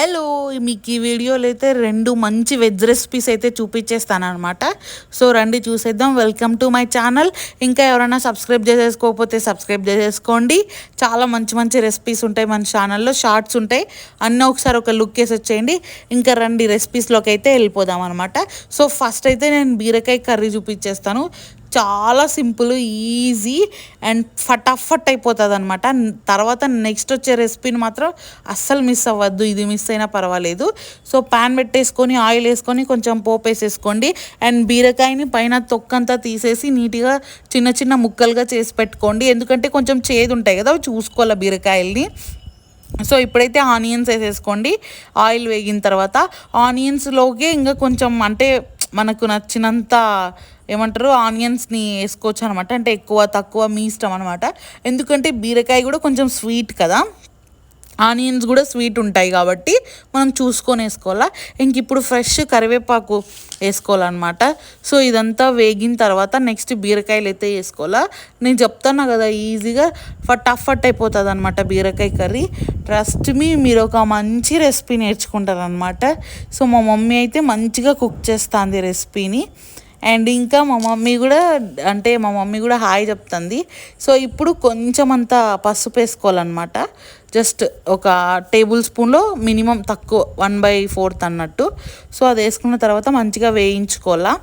Hello మీకు ఈ వీడియోలో అయితే రెండు మంచి వెజ్ రెసిపీస్ అయితే చూపించేస్తాను అనమాట సో రండి చూసేద్దాం. వెల్కమ్ టు మై ఛానల్ ఇంకా ఎవరైనా సబ్స్క్రైబ్ చేసేసుకోకపోతే సబ్స్క్రైబ్ చేసేసుకోండి. చాలా మంచి మంచి రెసిపీస్ ఉంటాయి మన ఛానల్లో షార్ట్స్ ఉంటాయి. అన్నీ ఒకసారి ఒక లుక్ వేసి వచ్చేయండి. ఇంకా రండి రెసిపీస్లోకి అయితే వెళ్ళిపోదాం అనమాట సో ఫస్ట్ అయితే నేను బీరకాయ కర్రీ చూపించేస్తాను. చాలా సింపుల్ ఈజీ అండ్ ఫటాఫట్ అయిపోతుంది అనమాట తర్వాత నెక్స్ట్ వచ్చే రెసిపీని మాత్రం అస్సలు మిస్ అవ్వద్దు. ఇది మిస్ అయినా పర్వాలేదు. సో ప్యాన్ పెట్టేసుకొని ఆయిల్ వేసుకొని కొంచెం పోపు వేసేసుకోండి. అండ్ బీరకాయని పైన తొక్కంతా తీసేసి నీట్గా చిన్న చిన్న ముక్కలుగా చేసి పెట్టుకోండి. ఎందుకంటే కొంచెం చేదు ఉంటాయి కదా చూసుకోవాలి బీరకాయల్ని. సో ఇప్పుడైతే ఆనియన్స్ వేసేసుకోండి. ఆయిల్ వేగిన తర్వాత ఆనియన్స్లోకి ఇంకా కొంచెం అంటే మనకు నచ్చినంత ఏమంటారు ఆనియన్స్ని వేసుకోవచ్చు అనమాట అంటే ఎక్కువ తక్కువ మీ ఇష్టం అనమాట. ఎందుకంటే బీరకాయ కూడా కొంచెం స్వీట్ కదా. ఆనియన్స్ కూడా స్వీట్ ఉంటాయి కాబట్టి మనం చూసుకొని వేసుకోవాలా. ఇంక ఇప్పుడు ఫ్రెష్ కరివేపాకు వేసుకోవాలన్నమాట. సో ఇదంతా వేగిన తర్వాత నెక్స్ట్ బీరకాయలు అయితే వేసుకోవాలా. నేను చెప్తాను కదా ఈజీగా ఫట్ ఫట్ అయిపోతుంది అనమాట బీరకాయ కర్రీ. ట్రస్ట్ మీ మీరు ఒక మంచి రెసిపీ నేర్చుకుంటారనమాట సో మా మమ్మీ అయితే మంచిగా కుక్ చేస్తుంది రెసిపీని. అండ్ ఇంకా మా మమ్మీ కూడా అంటే మా మమ్మీ కూడా హాయ్ చెప్తుంది. సో ఇప్పుడు కొంచెం అంత పసుపు వేసుకోవాలన్నమాట. జస్ట్ ఒక టేబుల్ స్పూన్లో మినిమం తక్కువ వన్ బై ఫోర్త్ అన్నట్టు. సో అది వేసుకున్న తర్వాత మంచిగా వేయించుకోవాలా.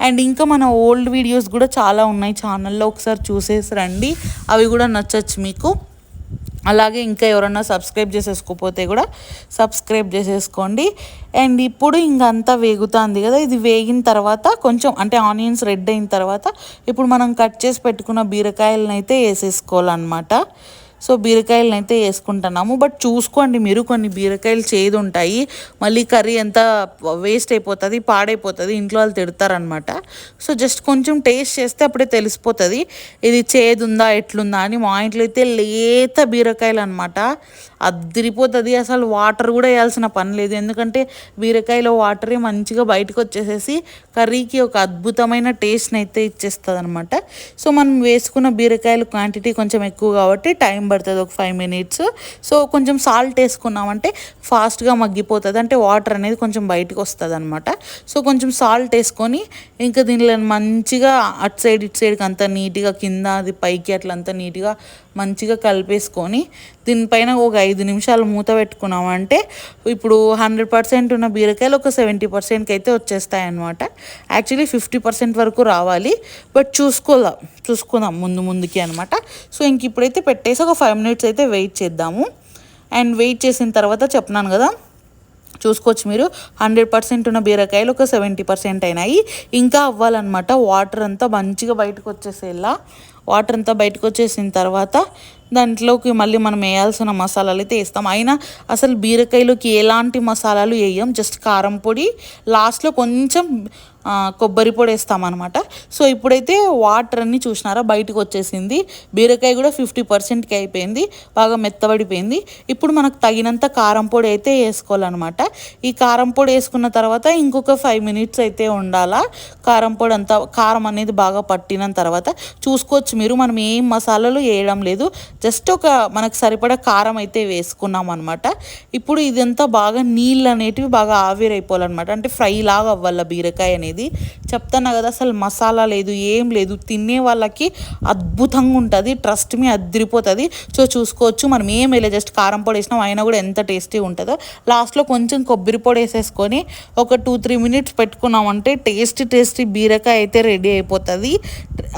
అండ్ ఇంకా మన ఓల్డ్ వీడియోస్ కూడా చాలా ఉన్నాయి. ఛానల్లో ఒకసారి చూసేసి రండి. అవి కూడా నచ్చచ్చు మీకు. అలాగే ఇంకా ఎవరన్నా సబ్స్క్రైబ్ చేసేసుకోపోతే కూడా సబ్స్క్రైబ్ చేసేసుకోండి. అండ్ ఇప్పుడు ఇంకంతా వేగుతుంది కదా ఇది వేగిన తర్వాత కొంచెం అంటే ఆనియన్స్ రెడ్ అయిన తర్వాత ఇప్పుడు మనం కట్ చేసి పెట్టుకున్న బీరకాయలను అయితే వేసేసుకోవాలన్నమాట. సో బీరకాయలను అయితే వేసుకుంటున్నాము. బట్ చూసుకోండి మీరు కొన్ని బీరకాయలు చేదు ఉంటాయి మళ్ళీ కర్రీ ఎంత వేస్ట్ అయిపోతుంది పాడైపోతుంది ఇంట్లో వాళ్ళు తిడతారనమాట. సో జస్ట్ కొంచెం టేస్ట్ చేస్తే అప్పుడే తెలిసిపోతుంది. ఇది చేదుందా ఎట్లుందా అని మా ఇంట్లో అయితే లేత బీరకాయలు అనమాట అదిరిపోతుంది. అసలు వాటర్ కూడా వేయాల్సిన పని లేదు. ఎందుకంటే బీరకాయలో వాటరే మంచిగా బయటకు వచ్చేసేసి కర్రీకి ఒక అద్భుతమైన టేస్ట్ని అయితే ఇచ్చేస్తుంది అనమాట సో మనం వేసుకున్న బీరకాయలు క్వాంటిటీ కొంచెం ఎక్కువ కాబట్టి టైం పడుతుంది ఒక ఫైవ్ మినిట్స్ సో కొంచెం సాల్ట్ వేసుకున్నామంటే ఫాస్ట్గా మగ్గిపోతుంది. అంటే వాటర్ అనేది కొంచెం బయటకు వస్తుంది అనమాట సో కొంచెం సాల్ట్ వేసుకొని ఇంకా దీనిలో మంచిగా అటు సైడ్ ఇటు సైడ్కి అంతా నీట్గా కింద అది పైకి అట్లా నీట్గా మంచిగా కలిపేసుకొని దీనిపైన ఒక ఐదు నిమిషాలు మూత పెట్టుకున్నామంటే ఇప్పుడు హండ్రెడ్ పర్సెంట్ ఉన్న బీరకాయలు ఒక సెవెంటీ పర్సెంట్కి అయితే వచ్చేస్తాయి అనమాట యాక్చువల్లీ ఫిఫ్టీ పర్సెంట్ వరకు రావాలి. బట్ చూసుకోదాం చూసుకుందాం ముందు ముందుకి అనమాట సో ఇంక ఇప్పుడైతే పెట్టేసి ఒక ఫైవ్ మినిట్స్ అయితే వెయిట్ చేద్దాము. అండ్ వెయిట్ చేసిన తర్వాత చెప్పినాను కదా చూసుకోవచ్చు మీరు. హండ్రెడ్ పర్సెంట్ ఉన్న బీరకాయలు ఒక సెవెంటీ పర్సెంట్ అయినాయి. ఇంకా అవ్వాలన్నమాట. వాటర్ అంతా మంచిగా బయటకు వచ్చేసేలా. వాటర్ అంతా బయటకు వచ్చేసిన తర్వాత దాంట్లోకి మళ్ళీ మనం వేయాల్సిన మసాలాలు అయితే వేస్తాం. అయినా అసలు బీరకాయలోకి ఎలాంటి మసాలాలు వేయం? జస్ట్ కారం పొడి లాస్ట్లో కొంచెం కొబ్బరి పొడి వేస్తామన్నమాట. సో ఇప్పుడైతే వాటర్ అన్నీ చూసినారా? బయటకు వచ్చేసింది. బీరకాయ కూడా ఫిఫ్టీ పర్సెంట్కి అయిపోయింది. బాగా మెత్తబడిపోయింది. ఇప్పుడు మనకు తగినంత కారం పొడి అయితే వేసుకోవాలన్నమాట. ఈ కారం పొడి వేసుకున్న తర్వాత ఇంకొక ఫైవ్ మినిట్స్ అయితే ఉండాలా? కారం పొడి అంతా కారం అనేది బాగా పట్టిన తర్వాత చూసుకోవచ్చు మీరు. మనం ఏం మసాలాలు వేయడం లేదు. జస్ట్ ఒక మనకు సరిపడా కారం అయితే వేసుకున్నాం అనమాట ఇప్పుడు ఇదంతా బాగా నీళ్ళు అనేటివి బాగా ఆవిరైపోవాలన్నమాట. అంటే ఫ్రై లాగా అవ్వాలి బీరకాయ అనేది. ఇది చెప్తాను కదా అసలు మసాలా లేదు ఏం లేదు తినే వాళ్ళకి అద్భుతంగా ఉంటుంది. ట్రస్ట్ మీ అద్దరిపోతుంది సో చూసుకోవచ్చు. మనం ఏం వేయలేదు జస్ట్ కారం పొడి వేసినాం అయినా కూడా ఎంత టేస్టీ ఉంటుందో. లాస్ట్లో కొంచెం కొబ్బరి పొడి వేసేసుకొని ఒక టూ త్రీ మినిట్స్ పెట్టుకున్నామంటే టేస్టీ టేస్టీ బీరకాయ అయితే రెడీ అయిపోతుంది.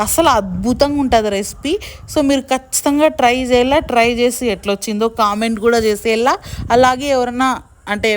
అసలు అద్భుతంగా ఉంటుంది రెసిపీ సో మీరు ఖచ్చితంగా ట్రై చేయాలా? ట్రై చేసి ఎట్లా వచ్చిందో కామెంట్ కూడా చేసేలా అలాగే ఎవరన్నా అంటే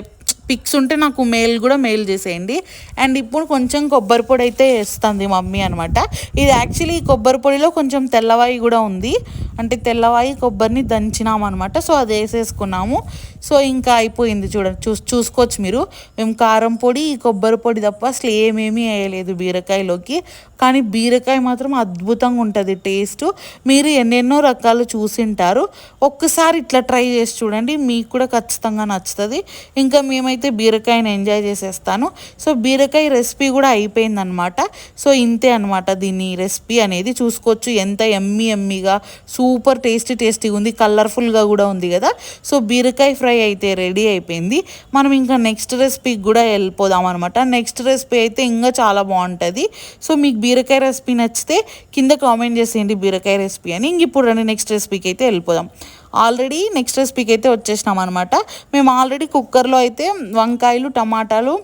పిక్స్ ఉంటే నాకు మెయిల్ కూడా మెయిల్ చేసేయండి. అండ్ ఇప్పుడు కొంచెం కొబ్బరి పొడి అయితే వేస్తుంది మమ్మీ అనమాట ఇది యాక్చువల్లీ కొబ్బరి పొడిలో కొంచెం తెల్లవాయి కూడా ఉంది. అంటే తెల్లవాయి కొబ్బరిని దంచినాం అనమాట సో అది వేసేసుకున్నాము. సో ఇంకా అయిపోయింది చూడండి. చూ చూసుకోవచ్చు మీరు. మేము కారం పొడి కొబ్బరి పొడి తప్ప అసలు ఏమేమీ వేయలేదు బీరకాయలోకి. కానీ బీరకాయ మాత్రం అద్భుతంగా ఉంటుంది టేస్ట్. మీరు ఎన్నెన్నో రకాలు చూసింటారు. ఒక్కసారి ఇట్లా ట్రై చేసి చూడండి. మీకు కూడా ఖచ్చితంగా నచ్చుతుంది. ఇంకా మేము అయితే బీరకాయని ఎంజాయ్ చేసేస్తాను. సో బీరకాయ రెసిపీ కూడా అయిపోయిందనమాట సో ఇంతే అనమాట దీని రెసిపీ అనేది. చూసుకోవచ్చు ఎంత ఎమ్మి ఎమ్మిగా సూపర్ టేస్టీ టేస్టీగా ఉంది కలర్ఫుల్గా కూడా ఉంది కదా. సో బీరకాయ ఫ్రై అయితే రెడీ అయిపోయింది. మనం ఇంకా నెక్స్ట్ రెసిపీకి కూడా వెళ్ళిపోదాం అనమాట నెక్స్ట్ రెసిపీ అయితే ఇంకా చాలా బాగుంటుంది. సో మీకు బీరకాయ రెసిపీ నచ్చితే కింద కామెంట్ చేసేయండి బీరకాయ రెసిపీ అని. ఇంక ఇప్పుడు రండి నెక్స్ట్ రెసిపీకి అయితే వెళ్ళిపోదాం. ఆల్రెడీ నెక్స్ట్ రెసిపీకి అయితే వచ్చేసినాం అనమాట మేము ఆల్రెడీ కుక్కర్లో అయితే వంకాయలు టమాటాలు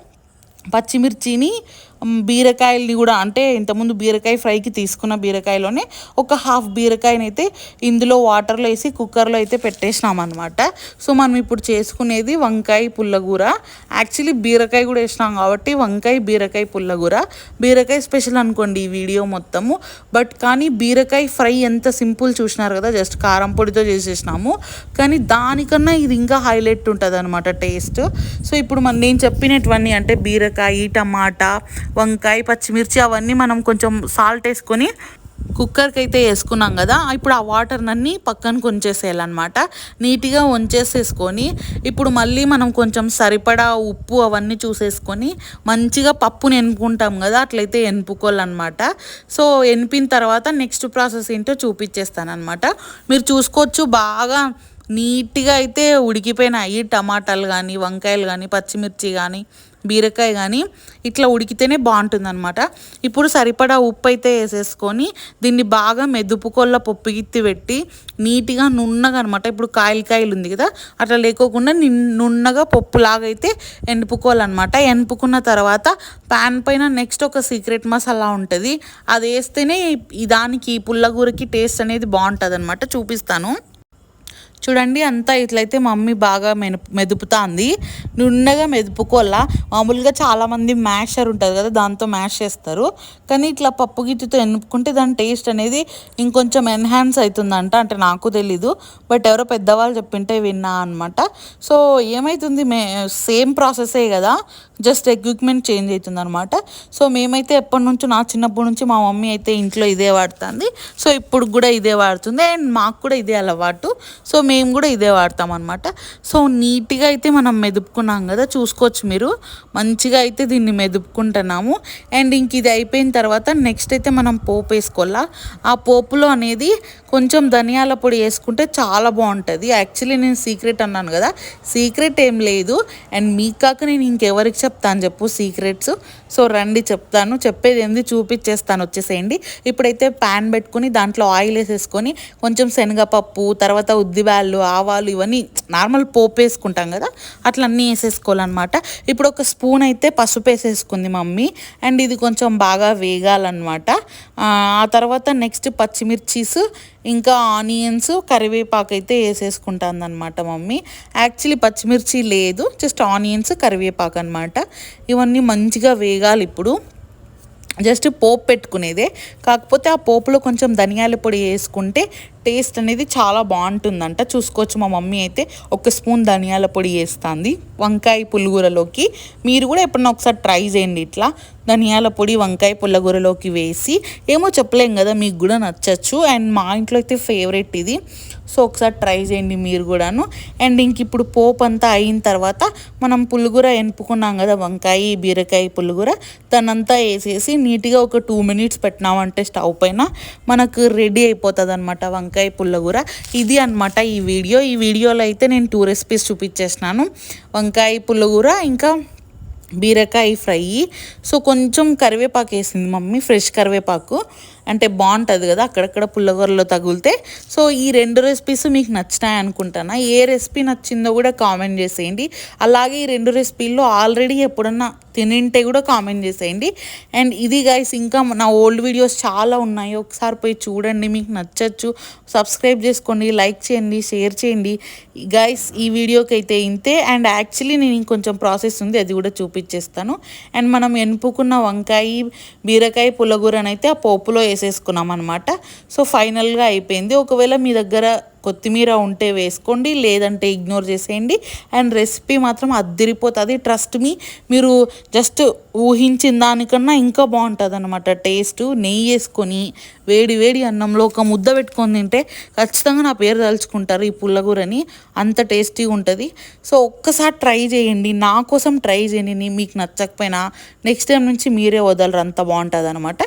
పచ్చిమిర్చిని బీరకాయల్ని కూడా అంటే ఇంతకుముందు బీరకాయ ఫ్రైకి తీసుకున్న బీరకాయలోనే ఒక హాఫ్ బీరకాయని అయితే ఇందులో వాటర్లో వేసి కుక్కర్లో అయితే పెట్టేసినాం అనమాట సో మనం ఇప్పుడు చేసుకునేది వంకాయ పుల్లగూర. యాక్చువల్లీ బీరకాయ కూడా వేసినాం కాబట్టి వంకాయ బీరకాయ పుల్లగూర. బీరకాయ స్పెషల్ అనుకోండి ఈ వీడియో మొత్తము. బట్ కానీ బీరకాయ ఫ్రై ఎంత సింపుల్ చూసినారు కదా జస్ట్ కారం పొడితో చేసేసినాము. కానీ దానికన్నా ఇది ఇంకా హైలైట్ ఉంటుంది అనమాట టేస్ట్. సో ఇప్పుడు మన నేను చెప్పినటువన్నీ అంటే బీరకాయ టమాటా వంకాయ పచ్చిమిర్చి అవన్నీ మనం కొంచెం సాల్ట్ వేసుకొని కుక్కర్కి అయితే వేసుకున్నాం కదా ఇప్పుడు ఆ వాటర్నన్నీ పక్కన కొంచేసేయాలన్నమాట. నీట్గా వంచేసేసుకొని ఇప్పుడు మళ్ళీ మనం కొంచెం సరిపడా ఉప్పు అవన్నీ చూసేసుకొని మంచిగా పప్పుని ఎన్నుకుంటాం కదా అట్లయితే ఎనుపుకోవాలన్నమాట. సో ఎనిపిన తర్వాత నెక్స్ట్ ప్రాసెస్ ఏంటో చూపించేస్తానమాట మీరు చూసుకోవచ్చు బాగా నీట్గా అయితే ఉడికిపోయినాయి టమాటాలు కానీ వంకాయలు కానీ పచ్చిమిర్చి కానీ బీరకాయ కానీ ఇట్లా ఉడికితేనే బాగుంటుందన్నమాట. ఇప్పుడు సరిపడా ఉప్పు అయితే వేసేసుకొని దీన్ని బాగా మెదుపుకొల్ల పొప్పు గిత్తి పెట్టి నీట్గా నున్నగా అనమాట ఇప్పుడు కాయలు కాయలు ఉంది కదా అట్లా లేకోకుండా నున్నగా పప్పులాగా అయితే ఎనుపుకోవాలన్నమాట ఎనుపుకున్న తర్వాత ప్యాన్ పైన నెక్స్ట్ ఒక సీక్రెట్ మసాలా ఉంటుంది. అది వేస్తేనే దానికి పుల్లగూరకి టేస్ట్ అనేది బాగుంటుంది అనమాట చూపిస్తాను. చూడండి అంతా ఇట్లయితే మమ్మీ బాగా మెను మెదుపుతుంది. నున్నగా మెదుపుకోవాలా? మామూలుగా చాలామంది మ్యాషర్ ఉంటుంది కదా దాంతో మ్యాష్ చేస్తారు. కానీ ఇట్లా పప్పు గిట్టుతో ఎన్నుకుంటే దాని టేస్ట్ అనేది ఇంకొంచెం ఎన్హాన్స్ అవుతుందంట అంటే నాకు తెలీదు. బట్ ఎవరో పెద్దవాళ్ళు చెప్పింటే విన్నా అనమాట సో ఏమవుతుంది మే సేమ్ ప్రాసెసే కదా. జస్ట్ ఎక్విప్మెంట్ చేంజ్ అవుతుంది అనమాట సో మేమైతే ఎప్పటి నుంచో నా చిన్నప్పటి నుంచి మా మమ్మీ అయితే ఇంట్లో ఇదే వాడుతుంది. సో ఇప్పుడు కూడా ఇదే వాడుతుంది. అండ్ మాకు కూడా ఇదే అలవాటు. సో మేము కూడా ఇదే వాడతాం అనమాట సో నీట్గా అయితే మనం మెదుపుకున్నాం కదా చూసుకోవచ్చు మీరు. మంచిగా అయితే దీన్ని మెదుపుకుంటున్నాము. అండ్ ఇంక ఇది అయిపోయిన తర్వాత నెక్స్ట్ అయితే మనం పోపు వేసుకోవాలా? ఆ పోపులో అనేది కొంచెం ధనియాల పొడి వేసుకుంటే చాలా బాగుంటుంది. యాక్చువల్లీ నేను సీక్రెట్ అన్నాను కదా సీక్రెట్ ఏం లేదు. అండ్ మీ కాక నేను ఇంకెవరికి చెప్తాను చెప్పు సీక్రెట్స్ సో రండి చెప్తాను. చెప్పేది ఏంది చూపించేస్తాను వచ్చేసేయండి. ఇప్పుడైతే ప్యాన్ పెట్టుకుని దాంట్లో ఆయిల్ వేసేసుకొని కొంచెం శనగపప్పు తర్వాత ఉద్దివాళ్ళు ఆవాలు ఇవన్నీ నార్మల్ పోపు వేసుకుంటాం కదా అట్లా అన్నీ వేసేసుకోవాలన్నమాట. ఇప్పుడు ఒక స్పూన్ అయితే పసుపు వేసేసుకుంది మమ్మీ. అండ్ ఇది కొంచెం బాగా వేగాలన్నమాట. ఆ తర్వాత నెక్స్ట్ పచ్చిమిర్చీస్ ఇంకా ఆనియన్స్ కరివేపాకు అయితే వేసేసుకుంటుంది అనమాట మమ్మీ. యాక్చువల్లీ పచ్చిమిర్చి లేదు జస్ట్ ఆనియన్స్ కరివేపాకు అనమాట ఇవన్నీ మంచిగా వేగాలి ఇప్పుడు. జస్ట్ పోపు పెట్టుకునేదే. కాకపోతే ఆ పోపులో కొంచెం ధనియాల పొడి వేసుకుంటే టేస్ట్ అనేది చాలా బాగుంటుందంట. చూసుకోవచ్చు మా మమ్మీ అయితే. ఒక స్పూన్ ధనియాల పొడి వేస్తుంది. వంకాయ పులిగూరలోకి మీరు కూడా ఎప్పుడన్నా ఒకసారి ట్రై చేయండి ఇట్లా. ధనియాల పొడి వంకాయ పుల్లగూరలోకి వేసి. ఏమో చెప్పలేం కదా మీకు కూడా నచ్చచ్చు. అండ్ మా ఇంట్లో అయితే ఫేవరెట్ ఇది. సో ఒకసారి ట్రై చేయండి మీరు కూడాను. అండ్ ఇంక ఇప్పుడు పోపు అంతా అయిన తర్వాత మనం పులుగుర ఎనుపుకున్నాం కదా వంకాయ బీరకాయ పులుగుర. దానంతా వేసేసి నీట్గా ఒక టూ మినిట్స్ పెట్టినామంటే స్టవ్ పైన మనకు రెడీ అయిపోతుంది అనమాట వంకాయ వంకాయ పుల్లగూర ఇది అనమాట ఈ వీడియో. ఈ వీడియోలో అయితే నేను టూ రెసిపీస్ చూపించేసినాను. వంకాయ పుల్లగూర ఇంకా బీరకాయ ఫ్రై. సో కొంచెం కరివేపాకు వేసింది మమ్మీ ఫ్రెష్ కరివేపాకు. అంటే బాగుంటుంది కదా అక్కడక్కడ పుల్లగూరలో తగిలితే. సో ఈ రెండు రెసిపీస్ మీకు నచ్చినాయి అనుకుంటానా? ఏ రెసిపీ నచ్చిందో కూడా కామెంట్ చేసేయండి. అలాగే ఈ రెండు రెసిపీల్లో ఆల్రెడీ ఎప్పుడన్నా తినింటే కూడా కామెంట్ చేసేయండి. అండ్ ఇది గైస్ ఇంకా నా ఓల్డ్ వీడియోస్ చాలా ఉన్నాయి. ఒకసారి పోయి చూడండి మీకు నచ్చచ్చు. సబ్స్క్రైబ్ చేసుకోండి లైక్ చేయండి షేర్ చేయండి. గైస్ ఈ వీడియోకి అయితే ఇంతే. అండ్ యాక్చువల్లీ నేను ఇంకొంచెం ప్రాసెస్ ఉంది అది కూడా చూపించేస్తాను అండ్ మనం ఎనుపుకున్న వంకాయ బీరకాయ పులగూరనైతే ఆ పోపులో వేసేసుకున్నాం అనమాట సో ఫైనల్గా అయిపోయింది. ఒకవేళ మీ దగ్గర కొత్తిమీర ఉంటే వేసుకోండి లేదంటే ఇగ్నోర్ చేసేయండి. అండ్ రెసిపీ మాత్రం అద్దిరిపోతుంది. ట్రస్ట్ మీ మీరు జస్ట్ ఊహించిన దానికన్నా ఇంకా బాగుంటుంది అనమాట టేస్ట్ నెయ్యి వేసుకొని వేడి వేడి అన్నంలో ఒక ముద్ద పెట్టుకొని తింటే ఖచ్చితంగా నా పేరు తలుచుకుంటారు ఈ పుల్లగూరని. అంత టేస్టీగా ఉంటుంది. సో ఒక్కసారి ట్రై చేయండి. నా కోసం ట్రై చేయండి. మీకు నచ్చకపోయినా నెక్స్ట్ టైం నుంచి మీరే వదలరు. అంత బాగుంటుంది అనమాట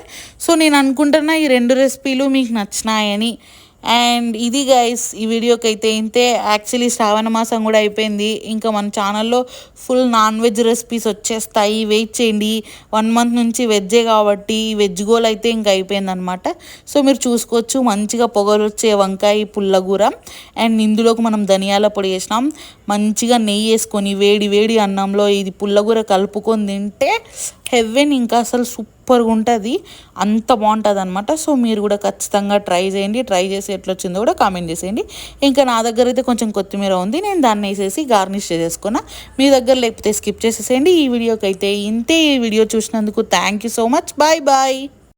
సో నేను అనుకుంటున్నా ఈ రెండు రెసిపీలు మీకు నచ్చినాయని. అండ్ ఇది గైస్ ఈ వీడియోకి అయితే ఇంతే. యాక్చువల్లీ శ్రావణ మాసం కూడా అయిపోయింది. ఇంకా మన ఛానల్లో ఫుల్ నాన్ వెజ్ రెసిపీస్ వచ్చేస్తాయి. వెయిట్ చేయండి. వన్ మంత్ నుంచి వెజ్జే కాబట్టి వెజ్ గోల్ అయితే ఇంకా అయిపోయిందనమాట సో మీరు చూసుకోవచ్చు మంచిగా పొగలు వచ్చే వంకాయ పుల్లగూర అండ్ ఇందులోకి మనం ధనియాల పొడి వేసినాం. మంచిగా నెయ్యి వేసుకొని వేడి వేడి అన్నంలో ఇది పుల్లగూర కలుపుకొని తింటే హెవెన్ ఇంకా అసలు సూపర్గా ఉంటుంది. అంత బాగుంటుంది అనమాట సో మీరు కూడా ఖచ్చితంగా ట్రై చేయండి. ట్రై చేసి ఎట్లా వచ్చిందో కూడా కామెంట్ చేసేయండి. ఇంకా నా దగ్గర అయితే కొంచెం కొత్తిమీర ఉంది. నేను దాన్ని వేసేసి గార్నిష్ చేసేసుకున్నా. మీ దగ్గర లేకపోతే స్కిప్ చేసేసేయండి. ఈ వీడియోకి అయితే ఇంతే. ఈ వీడియో చూసినందుకు thank you so much. Bye bye.